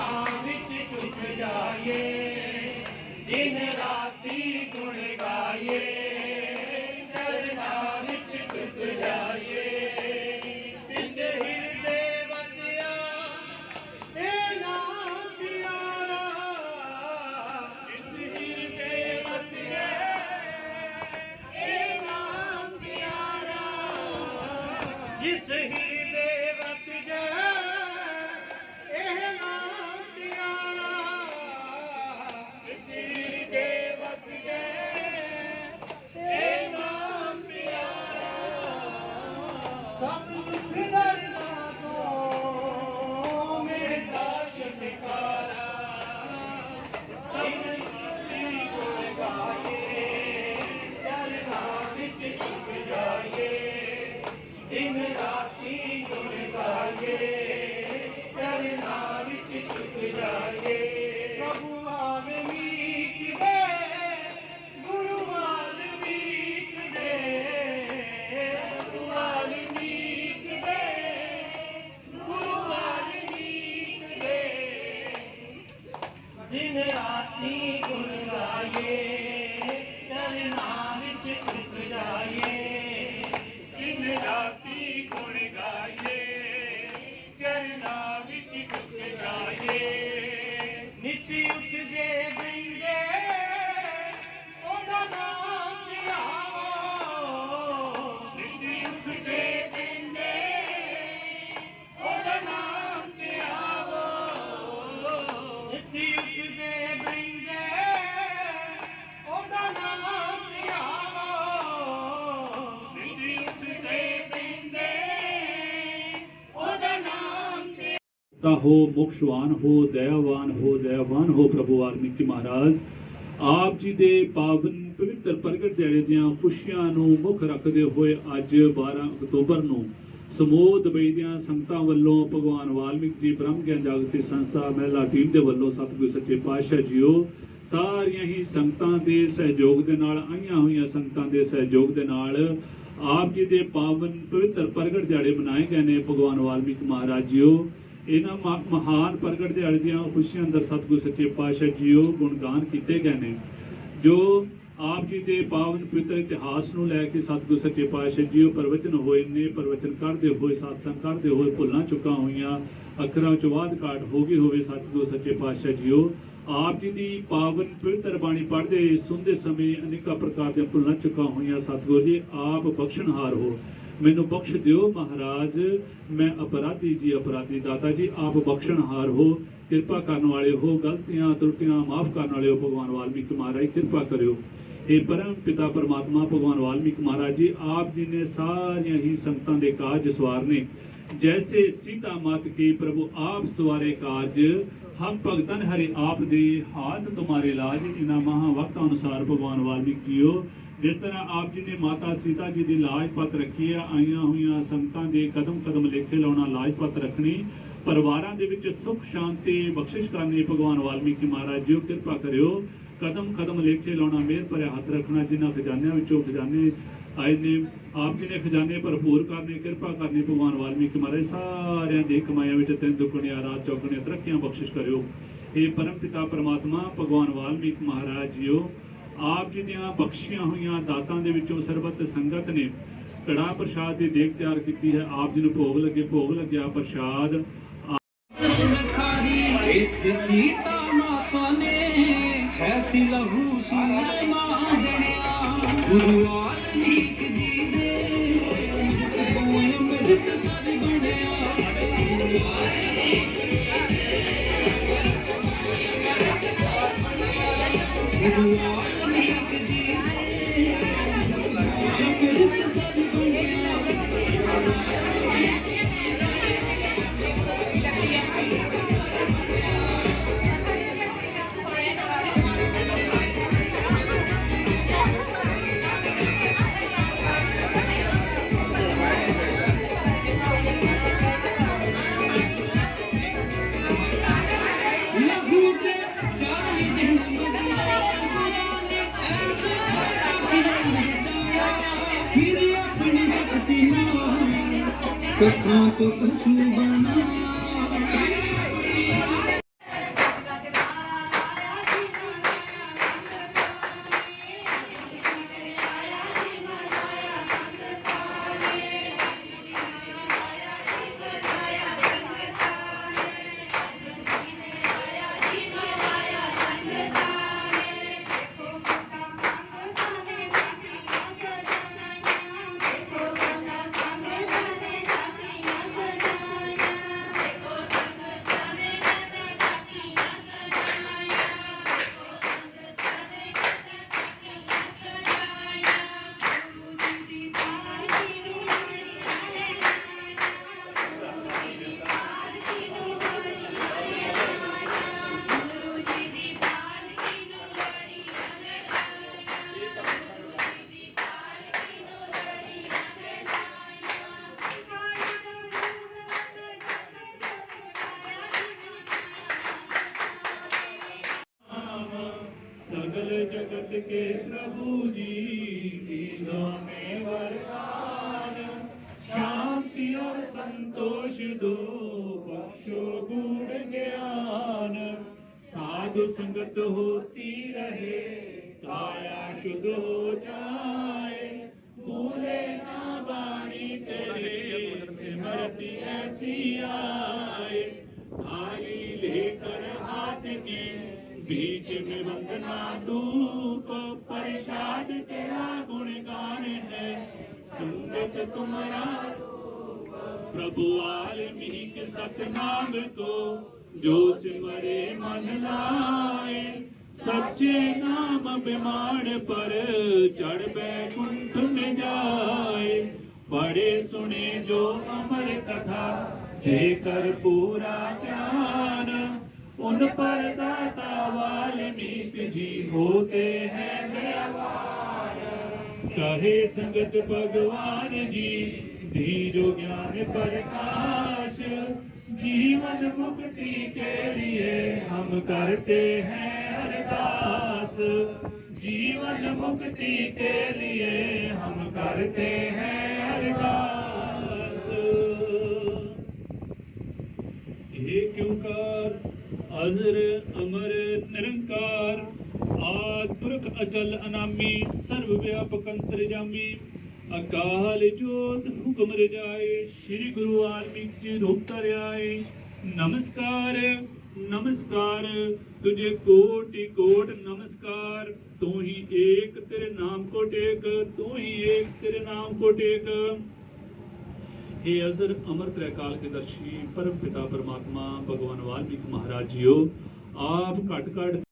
ਨਾਮ ਵਿੱਚ ਡੁੱਬ ਜਾਈਏ ਦਿਨ ਰਾਤੀ ਗੁਣ ਗਾਈਏ ਚਰਨਾਂ ਵਿੱਚ ਡੁੱਬ ਜਾਈਏ। जिस ही ਤਾ ਹੋ ਮੁਖਸ਼ਵਾਨ ਹੋ ਦਇਆਵਾਨ ਹੋ ਦਇਆਵਾਨ, ਹੋ ਪ੍ਰਭੂ ਵਾਲਮੀਕੀ ਮਹਾਰਾਜ। ਆਪ ਜੀ ਦੇ ਪਾਵਨ ਪਵਿੱਤਰ ਪ੍ਰਗਟ ਦਿਹਾੜੇ ਦੀਆਂ ਖੁਸ਼ੀਆਂ ਨੂੰ ਮੁੱਖ ਰੱਖਦੇ ਹੋਏ ਅੱਜ 12 ਅਕਤੂਬਰ ਨੂੰ ਸਮੂਹ ਦੁਬਈ ਦੀਆਂ ਸੰਗਤਾਂ ਵੱਲੋਂ ਭਗਵਾਨ ਵਾਲਮੀਕ ਜੀ ਬ੍ਰਹਮ ਗਿਆਨ ਜਾਗਰਤੀ ਸੰਸਥਾ ਮਹਿਲਾ ਟੀਮ ਦੇ ਵੱਲੋਂ ਸਤਿਗੁਰੂ ਸੱਚੇ ਪਾਤਸ਼ਾਹ ਜੀਓ, ਸਾਰੀਆਂ ਹੀ ਸੰਗਤਾਂ ਦੇ ਸਹਿਯੋਗ ਦੇ ਨਾਲ, ਆਈਆਂ ਹੋਈਆਂ ਸੰਗਤਾਂ ਦੇ ਸਹਿਯੋਗ ਦੇ ਨਾਲ ਆਪ ਜੀ ਦੇ ਪਾਵਨ ਪਵਿੱਤਰ ਪ੍ਰਗਟ ਦਿਹਾੜੇ ਮਨਾਏ ਗਏ ਨੇ ਭਗਵਾਨ ਵਾਲਮੀਕ ਮਹਾਰਾਜ ਜੀਓ। ਇਹਨਾਂ ਮਹਾਨ ਪ੍ਰਗਟ ਦਿਹਾੜੇ ਦੀਆਂ ਖੁਸ਼ੀਆਂ ਅੰਦਰ ਸਤਿਗੁਰੂ ਸੱਚੇ ਪਾਤਸ਼ਾਹ ਜੀਓ ਗੁਣਗਾਨ ਕੀਤੇ ਗਏ ਨੇ, ਜੋ ਆਪ ਜੀ ਦੇ ਪਾਵਨ ਪਵਿੱਤਰ ਇਤਿਹਾਸ ਨੂੰ ਲੈ ਕੇ ਸਤਿਗੁਰੂ ਸੱਚੇ ਪਾਤਸ਼ਾਹ ਜੀਓ ਪ੍ਰਵਚਨ ਹੋਏ ਨੇ, ਪ੍ਰਵਚਨ ਕਰਦੇ ਹੋਏ satsang ਕਰਦੇ ਹੋਏ, ਭੁੱਲਾਂ ਚੁੱਕਾ ਹੋਈਆਂ, ਅੱਖਰਾਂ ਚ ਵਾਧ ਘਾਟ ਹੋ ਗਈ ਹੋਵੇ ਸਤਿਗੁਰੂ ਸੱਚੇ ਪਾਤਸ਼ਾਹ ਜੀਓ, ਆਪ ਜੀ ਦੀ ਪਾਵਨ ਪਵਿੱਤਰ ਬਾਣੀ ਪੜ੍ਹਦੇ, ਸੁਣਦੇ ਸਮੇਂ ਅਨੇਕਾਂ ਪ੍ਰਕਾਰ ਦੀਆਂ ਭੁੱਲਾਂ ਚੁੱਕਾ ਹੋਈਆਂ, ਸਤਿਗੁਰੂ ਜੀ ਆਪ ਬਖਸ਼ਣਹਾਰ ਹੋ। ਮੈਨੂੰ ਬਖਸ਼ ਦਿਓ ਮਹਾਰਾਜ, ਮੈਂ ਅਪਰਾਧੀ ਜੀ, ਅਪਰਾਧੀ ਦਾਤਾ ਜੀ, ਆਪ ਬਖਸ਼ਣਹਾਰ ਹੋ। ਕਿਰਪਾ ਕਰਨ ਵਾਲੇ ਹੋ, ਗਲਤੀਆਂ ਤਰੁੱਟੀਆਂ ਮਾਫ ਕਰਨ ਵਾਲੇ ਹੋ, ਭਗਵਾਨ ਵਾਲਮੀਕ ਮਹਾਰਾਜ, ਕਿਰਪਾ ਕਰਿਓ। ਇਹ ਪਰਮ ਪਿਤਾ ਪਰਮਾਤਮਾ, ਭਗਵਾਨ ਵਾਲਮੀਕ ਮਹਾਰਾਜ ਜੀ, ਆਪ ਜੀ ਨੇ ਸਾਰੀਆਂ ਹੀ ਸੰਗਤਾਂ ਦੇ ਕਾਜ ਸਵਾਰਨੇ। ਜੈਸੇ ਸੀਤਾ ਮਾਤ ਕੇ ਪ੍ਰਭੂ ਆਪ ਸਵਾਰੇ ਕਾਜ ਹਮ ਭਗਤਨ ਹਰੇ ਆਪ ਦੇ, ਹਾਥ ਤੁਮਾਰੇ ਲਾਜ। ਇਨਾ ਮਹਾ ਵਕਤ ਅਨੁਸਾਰ ਭਗਵਾਨ ਵਾਲਮੀਕ ਜੀਓ ਜਿਸ ਤਰ੍ਹਾਂ ਆਪ ਜੀ ਨੇ ਮਾਤਾ ਸੀਤਾ ਜੀ ਦੀ ਲਾਜਪਤ ਰੱਖੀ ਹੈ ਆਈਆਂ ਹੋਈਆਂ ਸੰਗਤਾਂ ਦੇ ਕਦਮ ਕਦਮ ਲੇਖੇ ਲਾਉਣਾ ਲਾਜ ਰੱਖਣੀ, ਪਰਿਵਾਰਾਂ ਦੇ ਵਿੱਚ ਸੁਖ, ਸ਼ਾਂਤੀ, ਬਖਸ਼ਿਸ਼ ਕਰਨੀ ਭਗਵਾਨ ਵਾਲਮੀਕੀ ਮਹਾਰਾਜ ਜੀਓ ਕਿਰਪਾ ਕਰਿਓ। ਕਦਮ ਕਦਮ ਲੇਖੇ ਲਾਉਣਾ ਮਿਹਰ ਭਰਿਆ ਹੱਥ ਰੱਖਣਾ, ਜਿਨ੍ਹਾਂ ਖਜ਼ਾਨਿਆਂ ਵਿੱਚੋਂ ਖਜ਼ਾਨੇ ਆਏ ਨੇ, ਆਪ ਜੀ ਨੇ ਖਜ਼ਾਨੇ ਭਰਪੂਰ ਕਰਨੇ, ਕਿਰਪਾ ਕਰਨੀ ਭਗਵਾਨ ਵਾਲਮੀਕੀ ਮਹਾਰਾਜ, ਸਾਰਿਆਂ ਦੇ ਕਮਾਇਆ ਵਿੱਚ ਤਿੰਨ ਦੁੱਗਣੀਆਂ, ਰਾਤ ਚੌਗਣੀਆਂ ਤਰੱਕੀਆਂ ਬਖਸ਼ਿਸ਼ ਕਰਿਓ। ਇਹ ਪਰਮ ਪਿਤਾ ਪਰਮਾਤਮਾ, ਭਗਵਾਨ ਵਾਲਮੀਕ ਮਹਾਰਾਜ ਜੀਓ। ਆਪ ਜੀ ਦੀਆਂ ਬਖਸ਼ੀਆਂ ਹੋਈਆਂ ਦਾਤਾਂ ਦੇ ਵਿੱਚੋਂ ਸਰਬੱਤ ਸੰਗਤ ਨੇ ਕੜਾ ਪ੍ਰਸ਼ਾਦ ਦੀ ਦੇਖ ਤਿਆਰ ਕੀਤੀ ਹੈ। ਆਪ ਜੀ ਨੂੰ ਭੋਗ ਲੱਗੇ, ਭੋਗ ਲੱਗਿਆ ਪ੍ਰਸ਼ਾਦ। ਇੱਥੇ ਸੀਤਾ ਮਾਤਾ ਨੇ ਐਸੀ ਲਹੂ ਸੂਰ ਮਾਂਜਣਿਆ। ਗੁਰੂ ਵਾਲਮੀਕ ਜੀ ਦੇ ਅੰਮ੍ਰਿਤ ਅੰਮ੍ਰਿਤ ਸਦ ਬਣਿਆ। ਗੁਰੂ ਵਾਲਮੀਕ ਗੁਰੂ तो खां तो कफी बना سگل جگت کے پربھو جی میں وردان شانتی اور سنتوش دو بخشو گوڑ گیان سادھ سنگت ہوتی رہے کایا شدھ ہو ਪ੍ਰਭੂ ਆਲਮੀ ਕੇ ਸਤਨਾਮ ਕੋ, ਜੋ ਸਿਮਰੇ ਮਨ ਲਾਏ, ਸੱਚੇ ਨਾਮ ਬਿਮਾਨ ਪਰ ਚੜ ਬੈ ਕੁੰਠ ਮੇ ਜਾਏ। ਬੜੇ ਸੁਣੇ ਜੋ ਅਮਰ ਕਥਾ ਤੇ ਕਰ ਪੂਰਾ ਧਿਆਨ। ਉਨ ਪਰ ਦਾਤਾ ਵਾਲਮੀਕ ਜੀ ਹੋਤੇ کہے سنگت بھگوان جی دھیرو گیان پرکاش جیون مکتی کے لیے ہم کرتے ہیں ارداس جیون مکتی کے لیے ہم کرتے ہیں ارداس ایک اوکار عزر امر نرنکار آد پرک اچل انامی سرو व्यापक अंतर्जामी अकाल जोत हुक्म रजाए श्री गुरु वाल्मीकि जी रूप धरियाए नमस्कार नमस्कार तुझे कोटि कोट नमस्कार तू ही एक तेरे नाम को टेक तू ही एक तेरे नाम को टेक हे अजर अमर त्रैकाल के दर्शी परम पिता परमात्मा भगवान वाल्मीकि महाराज जीओ आप घट घट